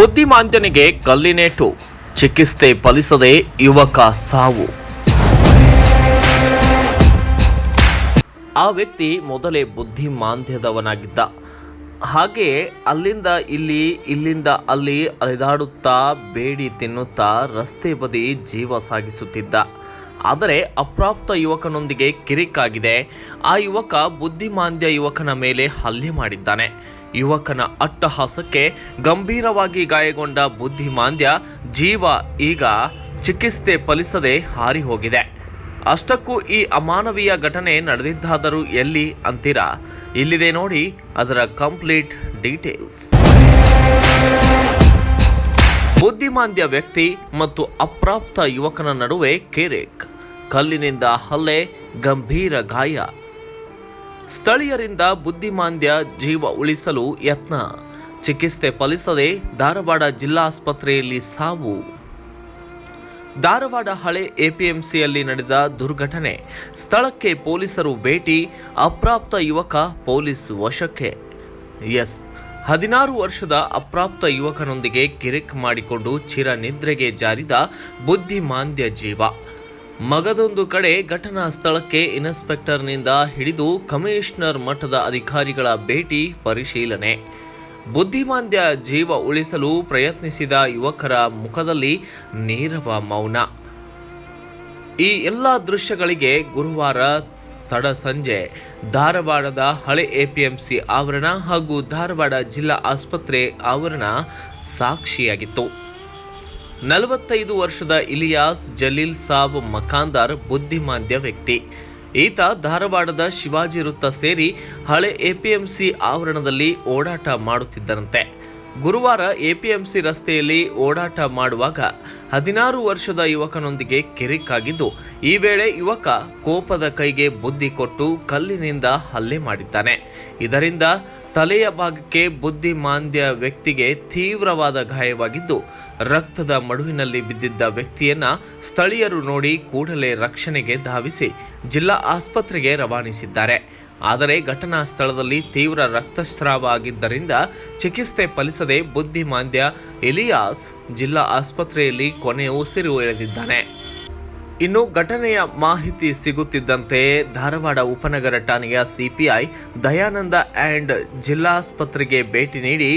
ಬುದ್ಧಿಮಾಂದ್ಯನಿಗೆ ಕಲ್ಲಿನೇಟು. ಚಿಕಿತ್ಸೆ ಫಲಿಸದೆ ಯುವಕ ಸಾವು. ಆ ವ್ಯಕ್ತಿ ಮೊದಲೇ ಬುದ್ಧಿಮಾಂದ್ಯದವನಾಗಿದ್ದ. ಹಾಗೆಯೇ ಅಲ್ಲಿಂದ ಇಲ್ಲಿ, ಇಲ್ಲಿಂದ ಅಲ್ಲಿ ಅಲೆದಾಡುತ್ತಾ, ಬೇಡಿ ತಿನ್ನುತ್ತಾ ರಸ್ತೆ ಬದಿ ಜೀವ ಸಾಗಿಸುತ್ತಿದ್ದ. ಆದರೆ ಅಪ್ರಾಪ್ತ ಯುವಕನೊಂದಿಗೆ ಕಿರಿಕಾಗಿದೆ. ಆ ಯುವಕ ಬುದ್ಧಿಮಾಂದ್ಯ ಯುವಕನ ಮೇಲೆ ಹಲ್ಲೆ ಮಾಡಿದ್ದಾನೆ. ಯುವಕನ ಅಟ್ಟಹಾಸಕ್ಕೆ ಗಂಭೀರವಾಗಿ ಗಾಯಗೊಂಡ ಬುದ್ಧಿಮಾಂದ್ಯ ಜೀವ ಈಗ ಚಿಕಿತ್ಸೆ ಫಲಿಸದೆ ಹಾರಿ ಹೋಗಿದೆ ಅಷ್ಟಕ್ಕೂ ಈ ಅಮಾನವೀಯ ಘಟನೆ ನಡೆದಿದ್ದಾದರೂ ಎಲ್ಲಿ ಅಂತೀರಾ? ಇಲ್ಲಿದೆ ನೋಡಿ ಅದರ ಕಂಪ್ಲೀಟ್ ಡೀಟೇಲ್ಸ್. ಬುದ್ಧಿಮಾಂದ್ಯ ವ್ಯಕ್ತಿ ಮತ್ತು ಅಪ್ರಾಪ್ತ ಯುವಕನ ನಡುವೆ ಕೇರೆಕ್. ಕಲ್ಲಿನಿಂದ ಹಲ್ಲೆ, ಗಂಭೀರ ಗಾಯ. ಸ್ಥಳೀಯರಿಂದ ಬುದ್ಧಿಮಾಂದ್ಯ ಜೀವ ಉಳಿಸಲು ಯತ್ನ. ಚಿಕಿತ್ಸೆ ಫಲಿಸದೆ ಧಾರವಾಡ ಜಿಲ್ಲಾಸ್ಪತ್ರೆಯಲ್ಲಿ ಸಾವು. ಧಾರವಾಡ ಹಳೆ ಎಪಿಎಂಸಿಯಲ್ಲಿ ನಡೆದ ದುರ್ಘಟನೆ. ಸ್ಥಳಕ್ಕೆ ಪೊಲೀಸರು ಭೇಟಿ, ಅಪ್ರಾಪ್ತ ಯುವಕ ಪೊಲೀಸ್ ವಶಕ್ಕೆ. ಎಸ್. ಹದಿನಾರು ವರ್ಷದ ಅಪ್ರಾಪ್ತ ಯುವಕನೊಂದಿಗೆ ಕಿರಿಕ್ ಮಾಡಿಕೊಂಡು ಚಿರ ನಿದ್ರೆಗೆ ಜಾರಿದ ಬುದ್ಧಿಮಾಂದ್ಯ ಜೀವ. ಮಗದೊಂದು ಕಡೆ ಘಟನಾ ಸ್ಥಳಕ್ಕೆ ಇನ್ಸ್ಪೆಕ್ಟರ್ನಿಂದ ಹಿಡಿದು ಕಮಿಷನರ್ ಮಟ್ಟದ ಅಧಿಕಾರಿಗಳ ಭೇಟಿ ಪರಿಶೀಲನೆ. ಬುದ್ಧಿಮಾಂದ್ಯ ಜೀವ ಉಳಿಸಲು ಪ್ರಯತ್ನಿಸಿದ ಯುವಕರ ಮುಖದಲ್ಲಿ ನೀರವ ಮೌನ. ಈ ಎಲ್ಲ ದೃಶ್ಯಗಳಿಗೆ ಗುರುವಾರ ತಡ ಸಂಜೆ ಧಾರವಾಡದ ಹಳೆ ಎಪಿಎಂಸಿ ಆವರಣ ಹಾಗೂ ಧಾರವಾಡ ಜಿಲ್ಲಾ ಆಸ್ಪತ್ರೆ ಆವರಣ ಸಾಕ್ಷಿಯಾಗಿತ್ತು. ನಲವತ್ತೈದು ವರ್ಷದ ಇಲಿಯಾಸ್ ಜಲೀಲ್ ಸಾಬ್ ಮಖಾಂದಾರ್ ಬುದ್ಧಿಮಾಂದ್ಯ ವ್ಯಕ್ತಿ. ಈತ ಧಾರವಾಡದ ಶಿವಾಜಿ ವೃತ್ತ ಸೇರಿ ಹಳೆ ಎಪಿಎಂಸಿ ಆವರಣದಲ್ಲಿ ಓಡಾಟ ಮಾಡುತ್ತಿದ್ದರಂತೆ ಗುರುವಾರ ಎಪಿಎಂಸಿ ರಸ್ತೆಯಲ್ಲಿ ಓಡಾಟ ಮಾಡುವಾಗ ಹದಿನಾರು ವರ್ಷದ ಯುವಕನೊಂದಿಗೆ ಕಿರಿಕಾಗಿದ್ದು, ಈ ವೇಳೆ ಯುವಕ ಕೋಪದ ಕೈಗೆ ಬುದ್ಧಿ ಕೊಟ್ಟು ಕಲ್ಲಿನಿಂದ ಹಲ್ಲೆ ಮಾಡಿದ್ದಾನೆ. ಇದರಿಂದ ತಲೆಯ ಭಾಗಕ್ಕೆ ಬುದ್ಧಿಮಾಂದ್ಯ ವ್ಯಕ್ತಿಗೆ ತೀವ್ರವಾದ ಗಾಯವಾಗಿದ್ದು, ರಕ್ತದ ಮಡುವಿನಲ್ಲಿ ಬಿದ್ದಿದ್ದ ವ್ಯಕ್ತಿಯನ್ನ ಸ್ಥಳೀಯರು ನೋಡಿ ಕೂಡಲೇ ರಕ್ಷಣೆಗೆ ಧಾವಿಸಿ ಜಿಲ್ಲಾ ಆಸ್ಪತ್ರೆಗೆ ರವಾನಿಸಿದ್ದಾರೆ. ಆದರೆ ಘಟನಾ ಸ್ಥಳದಲ್ಲಿ ತೀವ್ರ ರಕ್ತಸ್ರಾವ ಆಗಿದ್ದರಿಂದ ಚಿಕಿತ್ಸೆ ಫಲಿಸದೆ ಬುದ್ಧಿಮಾಂದ್ಯ ಎಲಿಯಾಸ್ ಜಿಲ್ಲಾ ಆಸ್ಪತ್ರೆಯಲ್ಲಿ ಕೊನೆ ಉಸಿರು ಎಳೆದಿದ್ದಾನೆ. ಇನ್ನು ಘಟನೆಯ ಮಾಹಿತಿ ಸಿಗುತ್ತಿದ್ದಂತೆ ಧಾರವಾಡ ಉಪನಗರ ಠಾಣೆಯ ಸಿಪಿಐ ದಯಾನಂದ ಆ್ಯಂಡ್ ಜಿಲ್ಲಾಸ್ಪತ್ರೆಗೆ ಭೇಟಿ ನೀಡಿ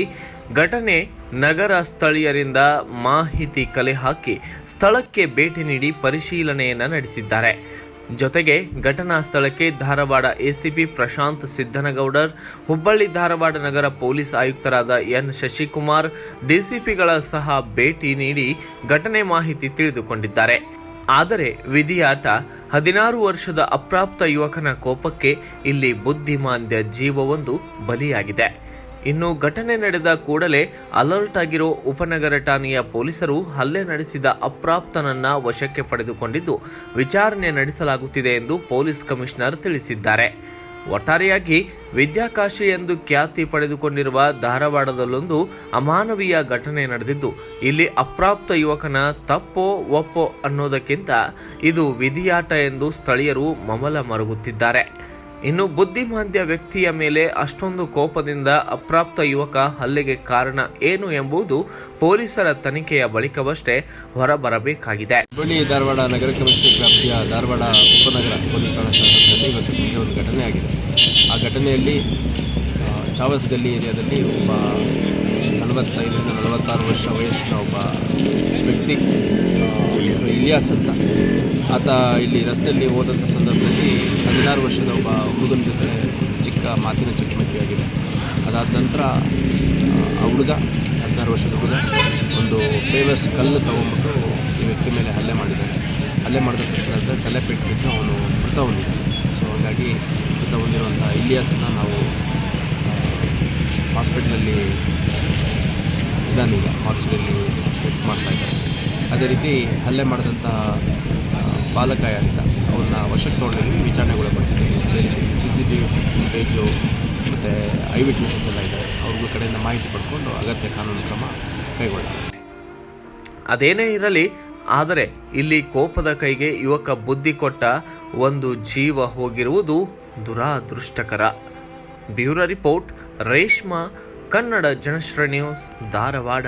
ಘಟನೆ ನಗರ ಸ್ಥಳೀಯರಿಂದ ಮಾಹಿತಿ ಕಲೆ ಹಾಕಿ ಸ್ಥಳಕ್ಕೆ ಭೇಟಿ ನೀಡಿ ಪರಿಶೀಲನೆಯನ್ನು ನಡೆಸಿದ್ದಾರೆ. ಜೊತೆಗೆ ಘಟನಾ ಸ್ಥಳಕ್ಕೆ ಧಾರವಾಡ ಎಸಿಪಿ ಪ್ರಶಾಂತ್ ಸಿದ್ದನಗೌಡರ್, ಹುಬ್ಬಳ್ಳಿ ಧಾರವಾಡ ನಗರ ಪೊಲೀಸ್ ಆಯುಕ್ತರಾದ ಎನ್ ಶಶಿಕುಮಾರ್, ಡಿಸಿಪಿಗಳ ಸಹ ಭೇಟಿ ನೀಡಿ ಘಟನೆ ಮಾಹಿತಿ ತಿಳಿದುಕೊಂಡಿದ್ದಾರೆ. ಆದರೆ ವಿಧಿಯಾಟ ಹದಿನಾರು ವರ್ಷದ ಅಪ್ರಾಪ್ತ ಯುವಕನ ಕೋಪಕ್ಕೆ ಇಲ್ಲಿ ಬುದ್ಧಿಮಾಂದ್ಯ ಜೀವವೊಂದು ಬಲಿಯಾಗಿದೆ. ಇನ್ನು ಘಟನೆ ನಡೆದ ಕೂಡಲೇ ಅಲರ್ಟ್ ಆಗಿರೋ ಉಪನಗರ ಠಾಣೆಯ ಪೊಲೀಸರು ಹಲ್ಲೆ ನಡೆಸಿದ ಅಪ್ರಾಪ್ತನನ್ನ ವಶಕ್ಕೆ ಪಡೆದುಕೊಂಡಿದ್ದು, ವಿಚಾರಣೆ ನಡೆಸಲಾಗುತ್ತಿದೆ ಎಂದು ಪೊಲೀಸ್ ಕಮಿಷನರ್ ತಿಳಿಸಿದ್ದಾರೆ. ಒಟ್ಟಾರೆಯಾಗಿ ವಿದ್ಯಾಕಾಶಿ ಎಂದು ಖ್ಯಾತಿ ಪಡೆದುಕೊಂಡಿರುವ ಧಾರವಾಡದಲ್ಲೊಂದು ಅಮಾನವೀಯ ಘಟನೆ ನಡೆದಿದ್ದು, ಇಲ್ಲಿ ಅಪ್ರಾಪ್ತ ಯುವಕನ ತಪ್ಪೋ ಒಪ್ಪೋ ಅನ್ನೋದಕ್ಕಿಂತ ಇದು ವಿಧಿಯಾಟ ಎಂದು ಸ್ಥಳೀಯರು ಮಮಲ ಮರುಗುತ್ತಿದ್ದಾರೆ. ಇನ್ನು ಬುದ್ಧಿಮಾಂದ್ಯ ವ್ಯಕ್ತಿಯ ಮೇಲೆ ಅಷ್ಟೊಂದು ಕೋಪದಿಂದ ಅಪ್ರಾಪ್ತ ಯುವಕ ಹಲ್ಲೆಗೆ ಕಾರಣ ಏನು ಎಂಬುದು ಪೊಲೀಸರ ತನಿಖೆಯ ಬಳಿಕವಷ್ಟೇ ಹೊರಬರಬೇಕಾಗಿದೆ. ಹುಬ್ಬಳ್ಳಿ ಧಾರವಾಡ ನಗರ ವ್ಯಾಪ್ತಿಯ ಧಾರವಾಡ ಉಪನಗರ ಪೊಲೀಸ್ ಒಂದು ಘಟನೆ ಆಗಿದೆ. ಆ ಘಟನೆಯಲ್ಲಿ ಆ, ಚಾವಸ್ ಗಲ್ಲಿ ಏರಿಯಾದಲ್ಲಿ ಒಬ್ಬ ನಲವತ್ತೈದರಿಂದ ನಲವತ್ತಾರು ವರ್ಷ ವಯಸ್ಸಿನ ಒಬ್ಬ ವ್ಯಕ್ತಿ ಹೆಸರು ಇಲಿಯಾಸ್ ಅಂತ. ಆತ ಇಲ್ಲಿ ರಸ್ತೆಯಲ್ಲಿ ಹೋದಂಥ ಸಂದರ್ಭದಲ್ಲಿ ಹದಿನಾರು ವರ್ಷದ ಒಬ್ಬ ಹುಡುಗನ ಜೊತೆ ಚಿಕ್ಕ ಮಾತಿನ ಚಕಮಕಿ ಆಗಿದೆ. ಅದಾದ ನಂತರ, ಆ ಹುಡುಗ, ಹದಿನಾರು ವರ್ಷದ ಹುಡುಗ, ಒಂದು ಫೇಮಸ್ ಕಲ್ಲು ತಗೊಂಡ್ಬಿಟ್ಟು ಈ ವ್ಯಕ್ತಿ ಮೇಲೆ ಹಲ್ಲೆ ಮಾಡಿದ್ದಾನೆ. ಹಲ್ಲೆ ಮಾಡಿದ ತಕ್ಷಣ ತಲೆ ಪೆಟ್ಟು ಅವನು ಮೃತ ಹೊಂದಿದ್ದಾನೆ. ಸೊ ಹಾಗಾಗಿ ಮೃತ ಹೊಂದಿರುವಂಥ ಇಲಿಯಾಸನ್ನು ನಾವು ಹಾಸ್ಪಿಟ್ಲಲ್ಲಿ ಅದೇ ರೀತಿ ಹಲ್ಲೆ ಮಾಡಿದಂಥ ಬಾಲಕ ಯಾರಿದ್ದ ಅವ್ರನ್ನ ವಶಕ್ಕೆ ತೊಗೊಂಡಿದ್ವಿ ವಿಚಾರಣೆಗೊಳಪಡಿಸಿದ್ವಿ ಅದೇ ರೀತಿ C C T V footage ಮತ್ತು ಐ ವಿಟ್ನೆಸಸ್ ಎಲ್ಲ ಇದೆ. ಅವ್ರಿಗೂ ಕಡೆಯಿಂದ ಮಾಹಿತಿ ಪಡ್ಕೊಂಡು ಅಗತ್ಯ ಕಾನೂನು ಕ್ರಮ ಕೈಗೊಳ್ಳಲಾಗಿದೆ ಅದೇನೇ ಇರಲಿ, ಆದರೆ ಇಲ್ಲಿ ಕೋಪದ ಕೈಗೆ ಯುವಕ ಬುದ್ಧಿ ಕೊಟ್ಟ ಒಂದು ಜೀವ ಹೋಗಿರುವುದು ದುರಾದೃಷ್ಟಕರ. Bureau report, Reshma, Kannada Janashri news, Dharwad.